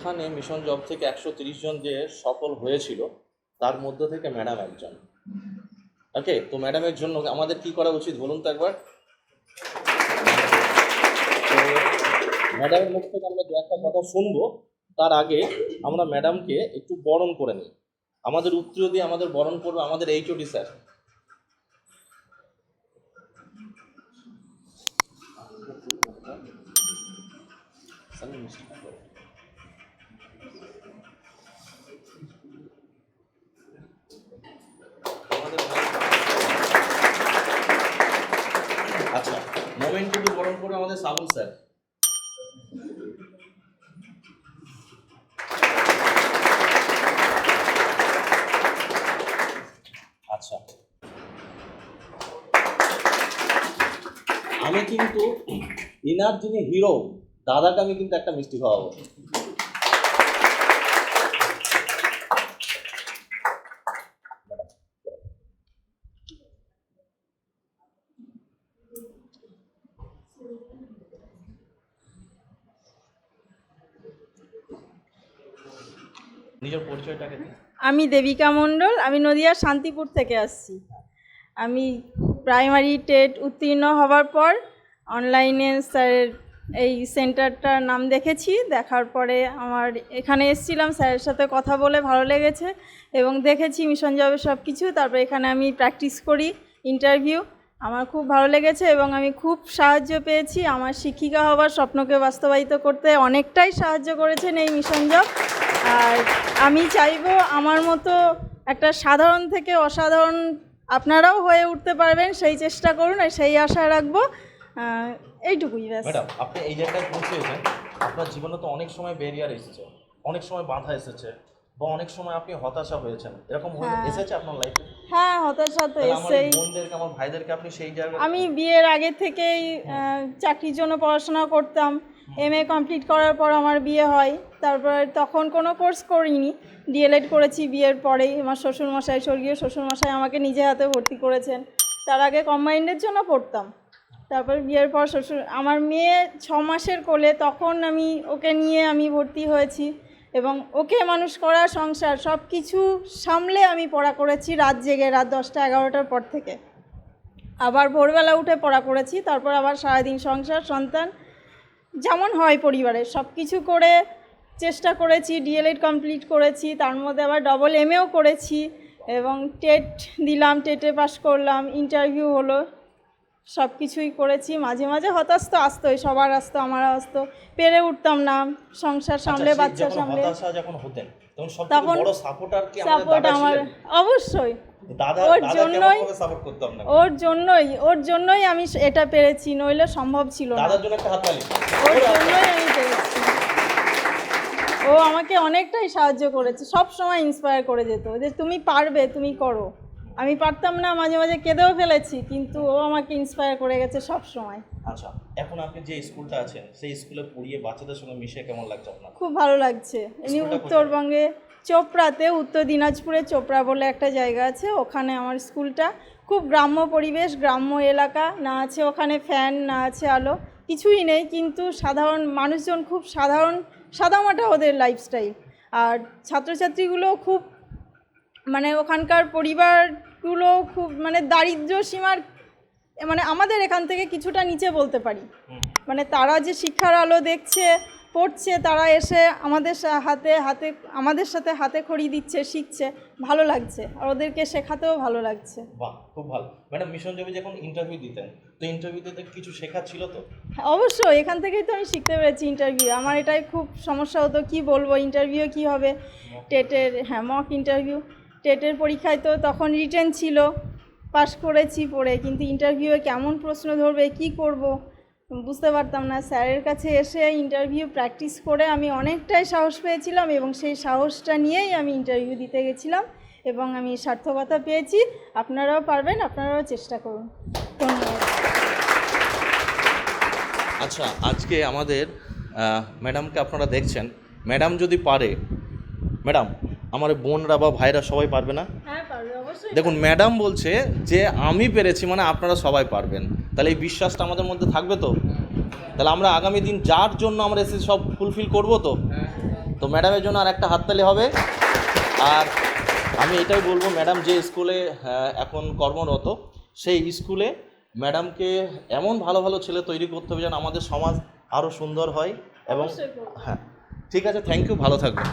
এখানে mission job থেকে একশো তিরিশ জন যে সফল হয়েছিল, তার মধ্যে থেকে ম্যাডাম একজন। ওকে তো ম্যাডামের জন্য আমাদের কি করা উচিত বলুন তো একবার? ম্যাডামের মুখ থেকে আমরা দু একটা কথা শুনব। তার আগে আমরা ম্যাডামকে একটু বরণ করে নিই। আমাদের উত্তর দিয়ে আমাদের বরণ করবে আমাদের এইচওডি স্যার আচ্ছা স্যার। আচ্ছা। আমি কিন্তু ইনার যিনি হিরো দাদাকে আমি কিন্তু একটা মিষ্টি খাওয়াবো। নিজের পরিচয়টাকে আমি দেবিকা মণ্ডল, আমি নদিয়ার শান্তিপুর থেকে আসছি। আমি প্রাইমারি টেট উত্তীর্ণ হওয়ার পর অনলাইনে স্যারের এই সেন্টারটার নাম দেখেছি। দেখার পরে আমার এখানে এসেছিলাম স্যারের সাথে কথা বলে ভালো লেগেছে এবং দেখেছি মিশন জবের সব কিছু তারপর এখানে আমি প্র্যাকটিস করি ইন্টারভিউ আমার খুব ভালো লেগেছে এবং আমি খুব সাহায্য পেয়েছি। আমার শিক্ষিকা হওয়ার স্বপ্নকে বাস্তবায়িত করতে অনেকটাই সাহায্য করেছেন এই মিশন জব আর আমি চাইব আমার মতো একটা সাধারণ থেকে অসাধারণ আপনারাও হয়ে উঠতে পারবেন সেই চেষ্টা করুন আর সেই আশা রাখব। এইটুকুই ব্যাস। ম্যাডাম আপনি এই জায়গায় পৌঁছেছেন আপনার জীবনে তো অনেক সময় ব্যারিয়ার এসেছে অনেক সময় বাধা এসেছে বা অনেক সময় আপনি হতাশা হয়েছেন। এরকম হয়ে হ্যাঁ। এসেছে আপনার লাইফে হ্যাঁ হতাশা তো এসেই। বোনদেরকে আমার ভাইদেরকে আপনি সেই জায়গায় আমি বিয়ের আগে থেকেই চাকরির জন্য পড়াশোনা করতাম। এম এ কমপ্লিট করার পর আমার বিয়ে হয়। তারপর তখন কোনো কোর্স করিনি। ডিএলএড করেছি বিয়ের পরেই। আমার শ্বশুরমশাই, স্বর্গীয় শ্বশুরমশাই আমাকে নিজে হাতে ভর্তি করেছেন। তার আগে কম্বাইন্ডের জন্য পড়তাম। তারপর বিয়ের পর শ্বশুর, আমার মেয়ে ছ মাসের কোলে তখন আমি ওকে নিয়ে আমি ভর্তি হয়েছি এবং ওকে মানুষ করা, সংসার সব কিছু সামলে আমি পড়া করেছি রাত জেগে, রাত দশটা, এগারোটার পর থেকে। আবার ভোরবেলা উঠে পড়া করেছি। তারপর আবার সারাদিন সংসার, সন্তান যেমন হয় পরিবারে সব কিছু করে চেষ্টা করেছি ডিএলএড কমপ্লিট করেছি তার মধ্যে আবার ডবল এমএও করেছি এবং টেট দিলাম টেটে পাস করলাম ইন্টারভিউ হলো সব কিছুই করেছি। মাঝে মাঝে হতাশ তো আসতোই সবার আসতো আমার আসতো পেরে উঠতাম না সংসার সামলে আচ্ছা, বাচ্চা সামলে। যখন হতেন তখন সাপোর্ট আমার অবশ্যই। ওর জন্যই- ওর জন্যই ওর জন্যই আমি এটা পেরেছি নইলে সম্ভব ছিল না। ওর জন্যই আমি পেরেছি। ও আমাকে অনেকটাই সাহায্য করেছে সব সময় ইন্সপায়ার করে যেত। যে তুমি পারবে তুমি করো। আমি পারতাম না মাঝে মাঝে কেঁদেও ফেলেছি কিন্তু ও আমাকে ইন্সপায়ার করে গেছে সব সময়। আচ্ছা এখন আপনি যে স্কুলটা আছেন সেই স্কুলে পড়িয়ে বাচ্চাদের সঙ্গে মিশে কেমন লাগছে আপনার? খুব ভালো লাগছে? উত্তরবঙ্গে চোপড়াতে উত্তর দিনাজপুরে চোপড়া বলে একটা জায়গা আছে ওখানে আমার স্কুলটা। খুব গ্রাম্য পরিবেশ গ্রাম্য এলাকা না আছে ওখানে ফ্যান না আছে আলো কিছুই নেই কিন্তু সাধারণ মানুষজন খুব সাধারণ সাদামাটা ওদের লাইফস্টাইল আর ছাত্রছাত্রীগুলো খুব মানে ওখানকার পরিবারগুলো খুব মানে দারিদ্র্য সীমার মানে আমাদের এখান থেকে কিছুটা নিচে বলতে পারি। মানে তারা যে শিক্ষার আলো দেখছে পড়ছে তারা এসে আমাদের হাতে হাতে আমাদের সাথে হাতে খড়ি দিচ্ছে শিখছে ভালো লাগছে। আর ওদেরকে শেখাতেও ভালো লাগছে। বাহ খুব ভালো। ম্যাডাম মিশন জবে যখন ইন্টারভিউ দিতেন তো ইন্টারভিউতে কিছু শেখার ছিল তো? হ্যাঁ, অবশ্যই। এখান থেকেই তো আমি শিখতে পেরেছি ইন্টারভিউ আমার এটাই খুব সমস্যা হতো কি বলব ইন্টারভিউ কি হবে? টেটের হ্যাঁ মক ইন্টারভিউ টেটের পরীক্ষায় তো তখন রিটেন ছিল। পাশ করেছি পড়ে কিন্তু ইন্টারভিউয়ে কেমন প্রশ্ন ধরবে কি করব? বুঝতে পারতাম না। স্যারের কাছে এসে ইন্টারভিউ প্র্যাকটিস করে আমি অনেকটাই সাহস পেয়েছিলাম এবং সেই সাহসটা নিয়েই আমি ইন্টারভিউ দিতে গেছিলাম এবং আমি সার্থকতা পেয়েছি। আপনারাও পারবেন আপনারাও চেষ্টা করুন। ধন্যবাদ। আচ্ছা আজকে আমাদের ম্যাডামকে আপনারা দেখছেন। ম্যাডাম যদি পারে ম্যাডাম আমার বোনরা বা ভাইরা সবাই পারবে না? হ্যাঁ দেখুন ম্যাডাম বলছে যে আমি পেরেছি মানে আপনারা সবাই পারবেন। তাহলে এই বিশ্বাসটা আমাদের মধ্যে থাকবে তো? তাহলে আমরা আগামী দিন যার জন্য আমরা এসে সব ফুলফিল করব তো? তো ম্যাডামের জন্য আর একটা হাততালি হবে। আর আমি এটাই বলব ম্যাডাম যে স্কুলে এখন কর্মরত সেই স্কুলে ম্যাডামকে এমন ভালো ভালো ছেলে তৈরি করতে হবে যেন আমাদের সমাজ আরও সুন্দর হয় এবং হ্যাঁ ঠিক আছে থ্যাংক ইউ ভালো থাকবেন।